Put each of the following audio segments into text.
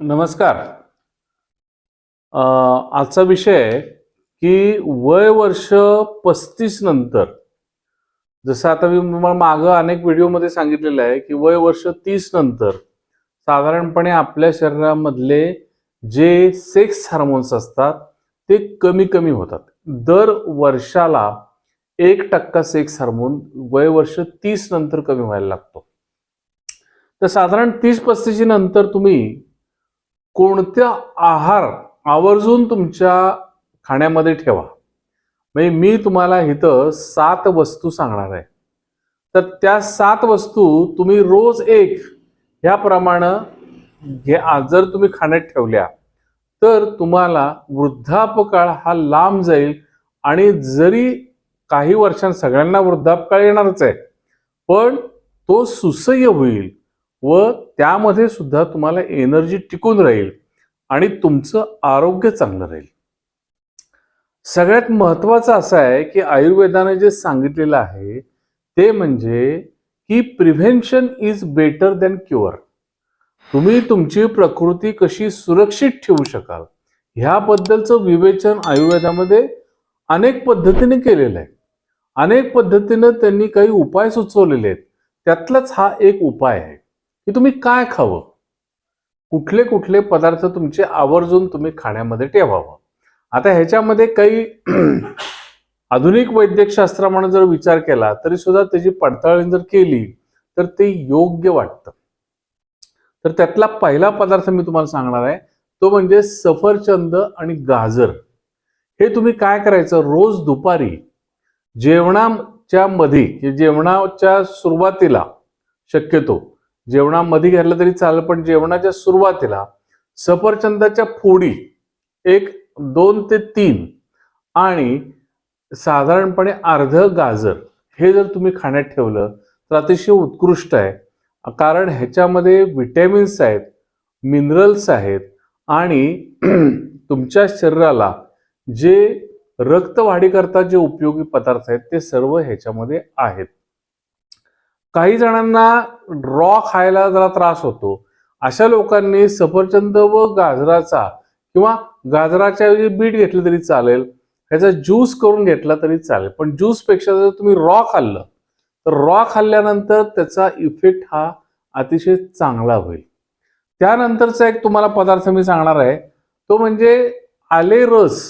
नमस्कार. आजचा विषय आहे की वय वर्ष पस्तीस नंतर जसं आता मी तुम्हाला मागं अनेक व्हिडिओमध्ये सांगितलेलं आहे की वय वर्ष तीस नंतर साधारणपणे आपल्या शरीरामधले जे सेक्स हार्मोन्स असतात ते कमी कमी होतात. दर वर्षाला एक टक्का सेक्स हार्मोन वय वर्ष तीस नंतर कमी व्हायला लागतो. तर साधारण तीस पस्तीस नंतर तुम्ही कोणत्या आहार आवर्जून तुमच्या खाण्यामध्ये ठेवा? म्हणजे मी तुम्हाला इथं सात वस्तू सांगणार आहे. तर त्या सात वस्तू तुम्ही रोज एक ह्याप्रमाणे घे जर तुम्ही खाण्यात ठेवल्या तर तुम्हाला वृद्धापकाळ हा लांब जाईल आणि जरी काही वर्षांत सगळ्यांना वृद्धापकाळ येणारच आहे पण तो सुसह्य होईल. व त्यामध्ये सुद्धा तुम्हाला एनर्जी टिकून राहील आणि तुमचं आरोग्य चांगलं राहील. सगळ्यात महत्वाचं असं आहे की आयुर्वेदाने जे सांगितलेलं आहे ते म्हणजे की prevention is better than cure. तुम्ही तुमची प्रकृती कशी सुरक्षित ठेवू शकाल ह्याबद्दलचं विवेचन आयुर्वेदामध्ये अनेक पद्धतीने केलेलं आहे. अनेक पद्धतीनं त्यांनी काही उपाय सुचवलेले आहेत. त्यातलाच हा एक उपाय आहे. की तुम्ही काय खावं? कुठले कुठले पदार्थ तुमचे आवर्जून तुम्ही खाण्यामध्ये ठेवावं? आता ह्याच्यामध्ये काही आधुनिक वैद्यकशास्त्राप्रमाणे जर विचार केला तरी सुद्धा त्याची पडताळणी जर केली तर ते योग्य वाटतं. तर त्यातला पहिला पदार्थ मी तुम्हाला सांगणार आहे तो म्हणजे सफरचंद आणि गाजर. हे तुम्ही काय करायचं? रोज दुपारी जेवणाच्या मध्ये जेवणाच्या सुरुवातीला शक्यतो जेवणामध्ये घ्यायला तरी चालेल पण जेवणाच्या सुरुवातीला सफरचंदाच्या फोडी एक दोन ते तीन आणि साधारणपणे अर्ध गाजर हे जर तुम्ही खाण्यात ठेवलं तर अतिशय उत्कृष्ट आहे. कारण ह्याच्यामध्ये विटॅमिन्स आहेत मिनरल्स आहेत आणि तुमच्या शरीराला जे रक्तवाढीकरता जे उपयोगी पदार्थ आहेत ते सर्व ह्याच्यामध्ये आहेत. काही जणांना रॉ खायला जरा त्रास होतो. अशा लोकांनी सफरचंद व गाजराचा किंवा गाजराच्या ऐवजी बीट घेतलं तरी चालेल. ह्याचा ज्यूस करून घेतला तरी चालेल. पण ज्यूसपेक्षा जर तुम्ही रॉ खाल्लं तर रॉ खाल्ल्यानंतर त्याचा इफेक्ट हा अतिशय चांगला होईल. त्यानंतरचा एक तुम्हाला पदार्थ मी सांगणार आहे. तो म्हणजे आले रस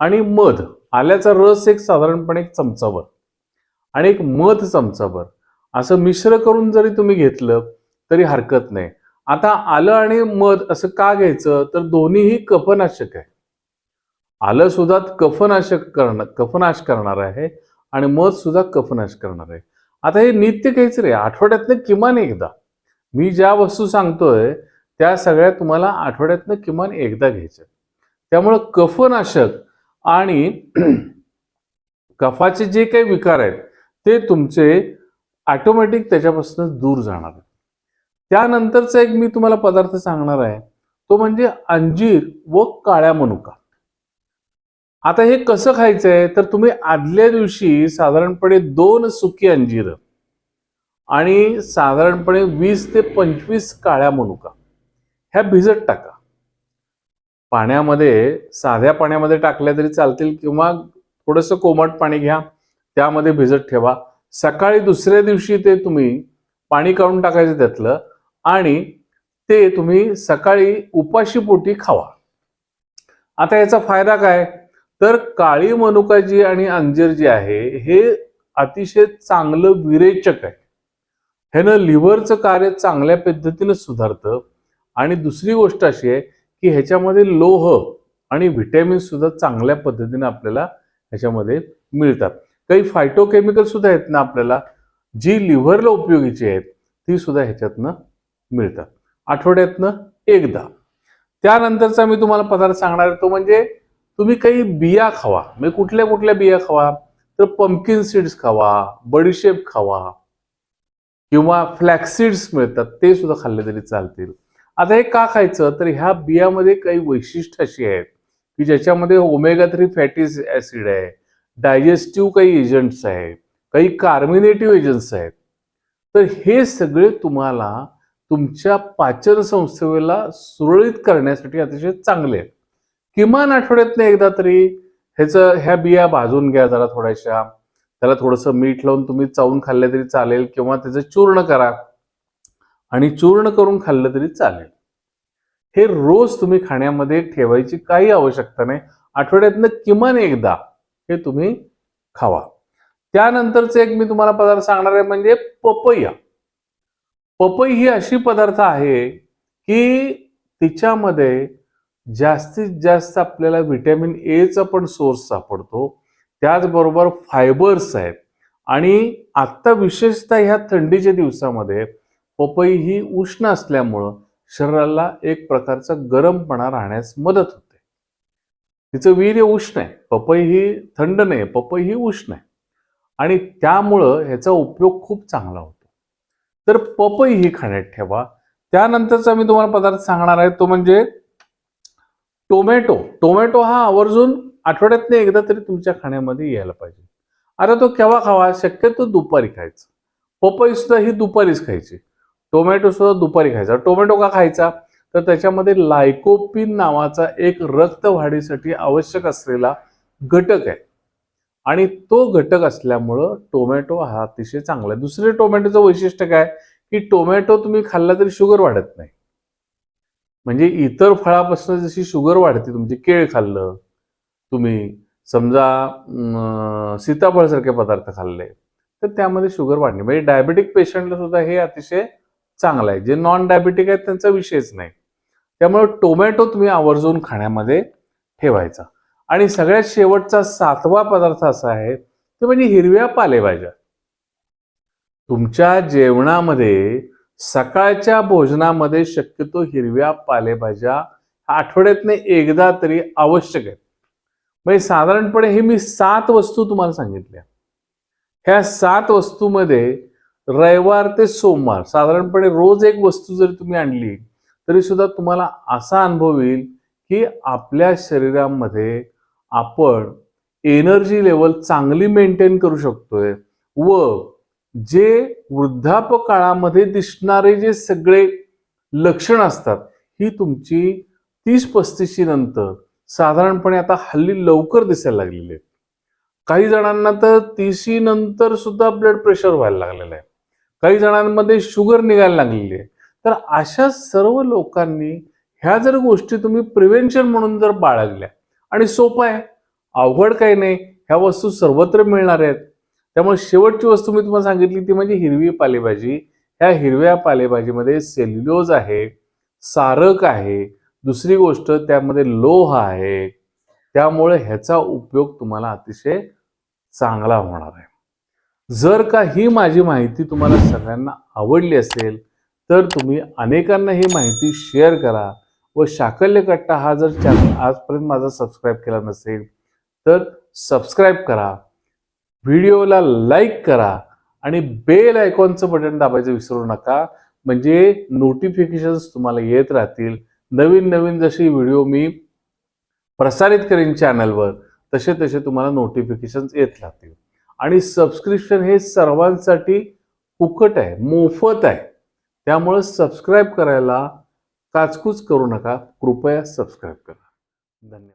आणि मध. आल्याचा रस एक साधारणपणे एक चमचाभर आणि एक मध चमचाभर. असं मिश्र करून जरी तुम्ही घेतलं तरी हरकत नाही. आता आलं आणि मध असं का घ्यायचं? तर दोन्हीही कफनाशक आहे. आलं सुद्धा कफनाशक करणं कफनाश करणार आहे आणि मध सुद्धा कफनाश करणार आहे. आता हे नित्य घ्यायचं रे आठवड्यातनं किमान एकदा. मी ज्या वस्तू सांगतोय त्या सगळ्या तुम्हाला आठवड्यातनं किमान एकदा घ्यायच्या त्यामुळं कफनाशक आणि कफाचे जे काही विकार आहेत ते तुमचे ऑटोमॅटिक त्याच्यापासून दूर जाणार आहे. त्यानंतरचा एक मी तुम्हाला पदार्थ सांगणार आहे. तो म्हणजे अंजीर व काळ्या मनुका. आता हे कसं खायचं आहे तर तुम्ही आदल्या दिवशी साधारणपणे दोन सुकी अंजीर आणि साधारणपणे वीस ते पंचवीस काळ्या मनुका ह्या भिजत टाका. पाण्यामध्ये साध्या पाण्यामध्ये टाकल्या तरी चालतील किंवा थोडंसं कोमट पाणी घ्या त्यामध्ये भिजत ठेवा. सकाळी दुसऱ्या दिवशी ते तुम्ही पाणी काढून टाकायचं त्यातलं आणि ते तुम्ही सकाळी उपाशी पोटी खावा. आता याचा फायदा काय? तर काळी मनुका जी आणि अंजीर जी आहे हे अतिशय चांगलं विरेचक आहे. ह्यानं लिव्हरचं कार्य चांगल्या पद्धतीनं सुधारतं आणि दुसरी गोष्ट अशी आहे की ह्याच्यामध्ये लोह आणि व्हिटॅमिन सुद्धा चांगल्या पद्धतीने आपल्याला ह्याच्यामध्ये मिळतात. काही फायटोकेमिकल सुद्धा आहेत ना आपल्याला जी लिव्हरला उपयोगीची आहेत ती सुद्धा ह्याच्यातनं मिळतात. आठवड्यातनं एकदा. त्यानंतरचा मी तुम्हाला पदार्थ सांगणार आहे तो म्हणजे तुम्ही काही बिया खावा. म्हणजे कुठल्या कुठल्या बिया खावा? तर पंपकिन सीड्स खावा बडीशेप खावा किंवा फ्लॅक्सीड्स मिळतात ते सुद्धा खाल्ले तरी चालतील. आता हे का खायचं? तर ह्या बियामध्ये काही वैशिष्ट्य अशी आहेत की ज्याच्यामध्ये ओमेगा थ्री फॅटी ऍसिड आहे डायजेस्टिव्ह काही एजंट्स आहेत काही कार्मिनेटिव्ह एजंट्स आहेत. तर हे सगळे तुम्हाला तुमच्या पाचन संस्थेला सुरळीत करण्यासाठी अतिशय चांगले आहेत. किमान आठवड्यातनं एकदा तरी ह्याचं ह्या बिया भाजून घ्या जरा थोड्याशा. त्याला थोडंसं मीठ लावून तुम्ही चावून खाल्ले तरी चालेल किंवा त्याचं चूर्ण करा. आणि चूर्ण करून खाल्लं तरी चालेल. हे रोज तुम्ही खाण्यामध्ये ठेवायची काही आवश्यकता नाही. आठवड्यातनं किमान एकदा हे तुम्ही खावा. त्यानंतरचे एक मी तुम्हाला पदार्थ सांगणार आहे म्हणजे पपया पपई ही अशी पदार्थ आहे की तिच्यामध्ये जास्तीत जास्त आपल्याला व्हिटॅमिन एचा पण सोर्स सापडतो. त्याचबरोबर फायबर्स आहेत. आणि आत्ता विशेषतः ह्या थंडीच्या दिवसामध्ये पपई ही उष्ण असल्यामुळं शरीराला एक प्रकारचा गरमपणा राहण्यास मदत होते. तिचं वीर्य उष्ण आहे. पपई ही थंड नाही पपई ही उष्ण आहे. आणि त्यामुळं ह्याचा उपयोग खूप चांगला होतो. तर पपई ही खाण्यात ठेवा. त्यानंतरचा मी तुम्हाला पदार्थ सांगणार आहे तो म्हणजे टोमॅटो. टोमॅटो हा आवर्जून आठवड्यातनं एकदा तरी तुमच्या खाण्यामध्ये यायला पाहिजे. आता तो केव्हा खावा? शक्यतो दुपारी खायचा. पपई सुद्धा ही दुपारीच खायची. टोमॅटो सुद्धा दुपारी खायचा. टोमॅटो का खायचा? तर त्याच्यामध्ये लायकोपिन नावाचा एक रक्त वाढीसाठी आवश्यक असलेला घटक आहे. आणि तो घटक असल्यामुळं टोमॅटो हा अतिशय चांगला आहे. दुसरे टोमॅटोचं वैशिष्ट्य काय? की टोमॅटो तुम्ही खाल्ला तरी शुगर वाढत नाही. म्हणजे इतर फळापासून जशी शुगर वाढते तुमची केळ खाल्लं तुम्ही समजा सीताफळसारखे पदार्थ खाल्ले तर त्यामध्ये शुगर वाढणे. म्हणजे डायबेटिक पेशंटला सुद्धा हे अतिशय चांगलं आहे. जे नॉन डायबेटिक आहेत त्यांचा विषयच नाही. त्यामुळे टोमॅटो तुम्ही आवर्जून खाण्यामध्ये ठेवायचा. आणि सगळ्यात शेवटचा सातवा पदार्थ असा आहे ते म्हणजे हिरव्या पालेभाज्या. तुमच्या जेवणामध्ये सकाळच्या भोजनामध्ये शक्यतो हिरव्या पालेभाज्या आठवड्यातने एकदा तरी आवश्यक आहेत. म्हणजे साधारणपणे हे मी सात वस्तू तुम्हाला सांगितल्या. ह्या सात वस्तूमध्ये रविवार ते सोमवार साधारणपणे रोज एक वस्तू जरी तुम्ही आणली तरी सुद्धा तुम्हाला असा अनुभव येईल की आपल्या शरीरामध्ये आपण एनर्जी लेवल चांगली मेंटेन करू शकतोय व जे वृद्धापकाळामध्ये काळामध्ये दिसणारे जे सगळे लक्षण असतात ही तुमची तीस पस्तीसशी नंतर साधारणपणे आता हल्ली लवकर दिसायला लागलेली आहेत. काही जणांना तर तीसी नंतर सुद्धा ब्लड प्रेशर व्हायला लागलेलं आहे. काही जणांमध्ये शुगर निघायला लागलेली आहे. तर अशा सर्व लोकांनी ह्या जर गोष्टी तुम्ही प्रिव्हेन्शन म्हणून जर बाळगल्या आणि सोपं आहे. अवघड काही नाही. ह्या वस्तू सर्वत्र मिळणार आहेत. त्यामुळे शेवटची वस्तू मी तुम्हाला सांगितली ती म्हणजे हिरवी पालेभाजी. ह्या हिरव्या पालेभाजीमध्ये सेल्युलोज आहे सारक आहे. दुसरी गोष्ट त्यामध्ये लोह आहे. त्यामुळे ह्याचा उपयोग तुम्हाला अतिशय चांगला होणार आहे. जर का ही माझी माहिती तुम्हाला सगळ्यांना आवडली असेल तर तुम्ही अनेकांना ही माहिती शेअर करा व शाकल्य कट्टा हा जर चॅनल आजपर्यंत माझा सबस्क्राईब केला नसेल तर सबस्क्राईब करा. व्हिडिओला लाईक करा आणि बेल आयकॉनचं बटन दाबायचं विसरू नका. म्हणजे नोटिफिकेशन्स तुम्हाला येत राहतील. नवीन नवीन जशी व्हिडिओ मी प्रसारित करेन चॅनलवर तसे तसे तुम्हाला नोटिफिकेशन्स येत राहतील. आणि सबस्क्रिप्शन हे सर्वांसाठी फुकट आहे मोफत आहे. त्यामुळं सबस्क्राईब करायला काचकूच करू नका. कृपया सबस्क्राईब करा. धन्यवाद.